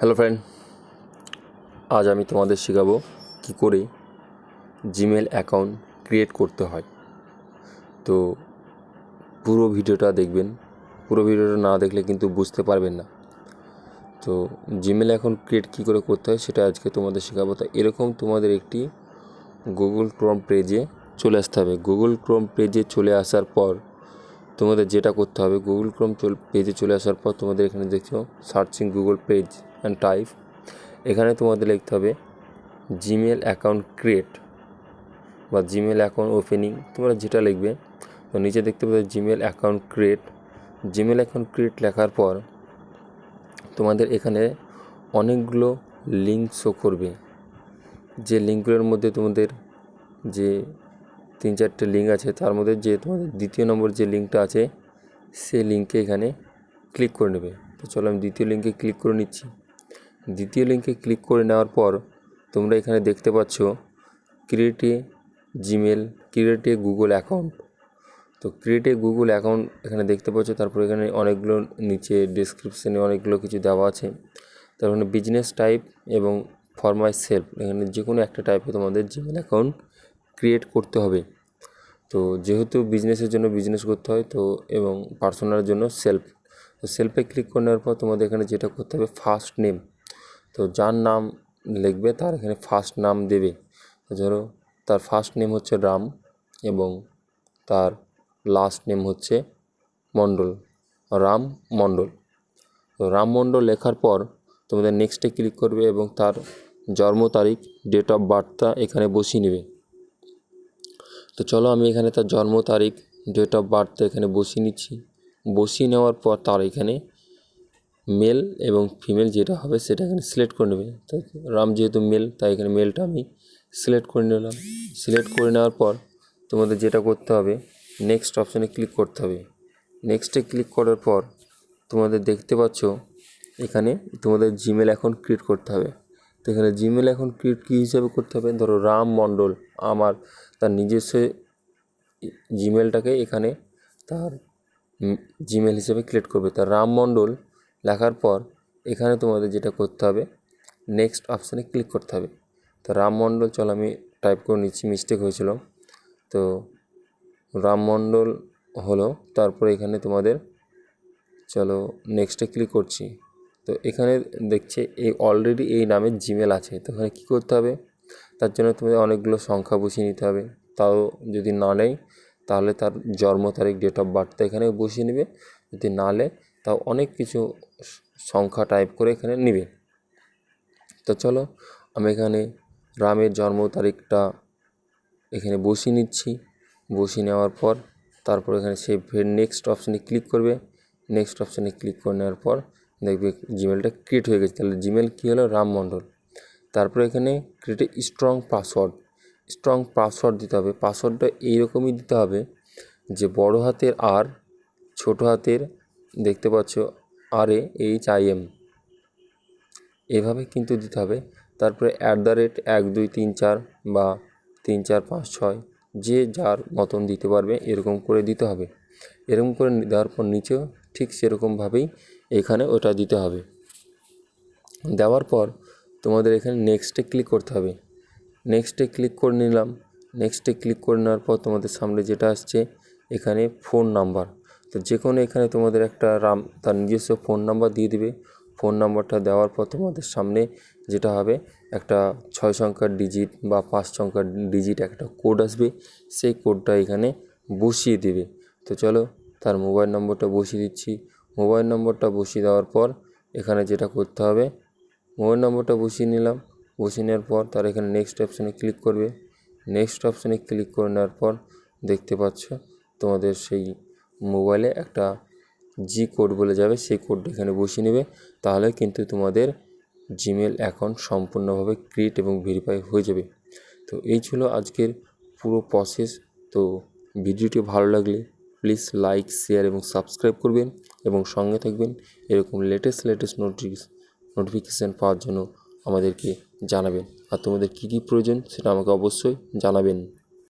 Hello friend আজ আমি তোমাদের শেখাবো কী করে জিমেল অ্যাকাউন্ট ক্রিয়েট করতে হয়। তো পুরো ভিডিওটা দেখবেন। পুরো ভিডিওটা না দেখলে কিন্তু বুঝতে পারবেন না। তো জিমেল অ্যাকাউন্ট ক্রিয়েট কী করে করতে হয় সেটা আজকে তোমাদের শেখাবো। তো এরকম তোমাদের একটি গুগল ক্রোম পেজে চলে আসতে হবে। গুগল ক্রোম পেজে চলে আসার পর তোমাদের যেটা করতে হবে গুগল ক্রোম চল পেজে চলে আসার পর তোমাদের এখানে দেখছ searching Google page and type এখানে তোমাদের লিখতে হবে জিমেল অ্যাকাউন্ট ক্রিয়েট বা জিমেল অ্যাকাউন্ট ওপেনিং তোমরা যেটা লিখবে, তো নিচে দেখতে পাবে Gmail account create Gmail account create লেখার পর তোমাদের এখানে অনেকগুলো লিঙ্ক শো করবে। যে লিঙ্কগুলোর মধ্যে তোমাদের যে তিন চারটে লিঙ্ক আছে, তার মধ্যে যে তোমাদের দ্বিতীয় নম্বর যে লিঙ্কটা আছে, সেই লিঙ্কে এখানে ক্লিক করে নেবে। তো চলো আমি দ্বিতীয় লিঙ্কে ক্লিক করে নিচ্ছি। দ্বিতীয় লিঙ্কে ক্লিক করে নেওয়ার পর তোমরা এখানে দেখতে পাচ্ছ create Gmail create Google account তো ক্রিয়েট গুগল অ্যাকাউন্ট এখানে দেখতে পাচ্ছ, তারপর এখানে অনেকগুলো নিচে ডিসক্রিপশানে অনেকগুলো কিছু দেওয়া আছে। তার মানে বিজনেস টাইপ এবং ফর মাই সেলফ এখানে যে কোনো একটা টাইপে তোমাদের জিমেল অ্যাকাউন্ট ক্রিয়েট করতে হবে। তো যেহেতু বিজনেসের জন্য বিজনেস করতে হয়, তো এবং পার্সোনালের জন্য সেলফ তো সেলফে ক্লিক করে নেওয়ার পর তোমাদের এখানে যেটা করতে হবে ফার্স্ট নেম তো যার নাম লিখবে, তার এখানে ফার্স্ট নাম দেবে। ধরো তার ফার্স্ট নেম হচ্ছে রাম এবং তার লাস্ট নেম হচ্ছে মণ্ডল, রাম মণ্ডল। তো রাম মণ্ডল লেখার পর তোমাদের নেক্সটে ক্লিক করবে এবং তার জন্ম তারিখ ডেট অফ বার্থটা এখানে বসিয়ে নেবে। তো চলো আমি এখানে তার জন্ম তারিখ ডেট অফ বার্থটা এখানে বসিয়ে নিচ্ছি। বসিয়ে নেওয়ার পর তার এখানে মেল এবং ফিমেল যেটা হবে সেটা এখানে সিলেক্ট করে নেবে। তো রাম যেহেতু মেল তাই এখানে মেলটা আমি সিলেক্ট করে নিলাম। সিলেক্ট করে নেওয়ার পর তোমাদের যেটা করতে হবে নেক্সট অপশানে ক্লিক করতে হবে। নেক্সটে ক্লিক করার পর তোমাদের দেখতে পাচ্ছ, এখানে তোমাদের জিমেল অ্যাকাউন্ট ক্রিয়েট করতে হবে। তো এখানে জিমেল অ্যাকাউন্ট ক্রিয়েট কী হিসাবে করতে হবে? ধরো রাম মণ্ডল আমার তার নিজস্ব জিমেলটাকে এখানে তার জিমেল হিসেবে ক্রিয়েট করবে। তার রাম মণ্ডল লেখার পর এখানে তোমাদের যেটা করতে হবে নেক্সট অপশানে ক্লিক করতে হবে। তো রাম মণ্ডল, চলো আমি টাইপ করে নিচ্ছি মিস্টেক হয়েছিল। তো রাম মণ্ডল হলো, তারপরে এখানে তোমাদের, চলো নেক্সটে ক্লিক করছি। তো এখানে দেখছে এই অলরেডি এই নামের জিমেল আছে। তো এখানে কী করতে হবে? তার জন্য তোমাদের অনেকগুলো সংখ্যা বসিয়ে নিতে হবে। তাও যদি না নেয় তাহলে তার জন্ম তারিখ ডেট অফ বার্থটা এখানে বসিয়ে নেবে। যদি না নেয় তাও অনেক কিছু সংখ্যা টাইপ করে এখানে নেবে। তো চলো, আমি এখানে রামের জন্ম তারিখটা এখানে বসিয়ে নিচ্ছি। বসিয়ে নেওয়ার পর, তারপর এখানে সে নেক্সট অপশানে ক্লিক করবে। নেক্সট অপশানে ক্লিক করে নেওয়ার পর দেখবে জিমেলটা ক্রিয়েট হয়ে গেছে। তাহলে জিমেল কী হলো? রাম মণ্ডল তারপরে এখানে create strong password strong password দিতে হবে। পাসওয়ার্ডটা এইরকমই দিতে হবে যে বড় হাতের আর ছোট হাতের দেখতে পাচ্ছ আর এ এইচ আই এম এভাবে কিন্তু দিতে হবে। তারপরে অ্যাট দ্য রেট এক, দুই, তিন, চার বা তিন, চার, পাঁচ, ছয় যে যার মতন দিতে পারবে এরকম করে দিতে হবে। এরকম করে দেওয়ার পর নিচেও ঠিক সেরকমভাবেই এখানে ওটা দিতে হবে। দেওয়ার পর তোমাদের এখানে নেক্সটে ক্লিক করতে হবে। নেক্সটে ক্লিক করে নিলাম। নেক্সটে ক্লিক করে নেওয়ার পর তোমাদের সামনে যেটা আসছে, এখানে ফোন নাম্বার তো যে কোনো এখানে তোমাদের একটা রাম, তার নিজস্ব ফোন নাম্বার দিয়ে দিবে। ফোন নাম্বারটা দেওয়ার পর তোমাদের সামনে যেটা হবে, একটা ছয় সংখ্যার ডিজিট বা পাঁচ সংখ্যার ডিজিট একটা কোড আসবে। সেই কোডটা এখানে বসিয়ে দেবে। তো চলো, তার মোবাইল নম্বরটা বসিয়ে দিচ্ছি। মোবাইল নম্বরটা বসিয়ে দেওয়ার পর এখানে যেটা করতে হবে, মোবাইল নম্বরটা বসিয়ে নিলাম। বসিয়ে নেওয়ার পর তার এখানে নেক্সট অপশানে ক্লিক করবে। নেক্সট অপশানে ক্লিক করে নেওয়ার পর দেখতে পাচ্ছ তোমাদের সেই মোবাইলে একটা জি কোড বলে যাবে। সেই কোডটা এখানে বসিয়ে নেবে। তাহলে কিন্তু তোমাদের জিমেল অ্যাকাউন্ট সম্পূর্ণভাবে ক্রিয়েট এবং ভেরিফাই হয়ে যাবে। তো এই ছিল আজকের পুরো প্রসেস তো ভিডিওটি ভালো লাগলে প্লিজ লাইক, শেয়ার এবং সাবস্ক্রাইব করবেন এবং সঙ্গে থাকবেন এরকম লেটেস্ট লেটেস্ট নোটিফিকেশন নোটিফিকেশান পাওয়ার জন্য আমাদেরকে জানাবেন। আর তোমাদের কী কী প্রয়োজন সেটা আমাকে অবশ্যই জানাবেন।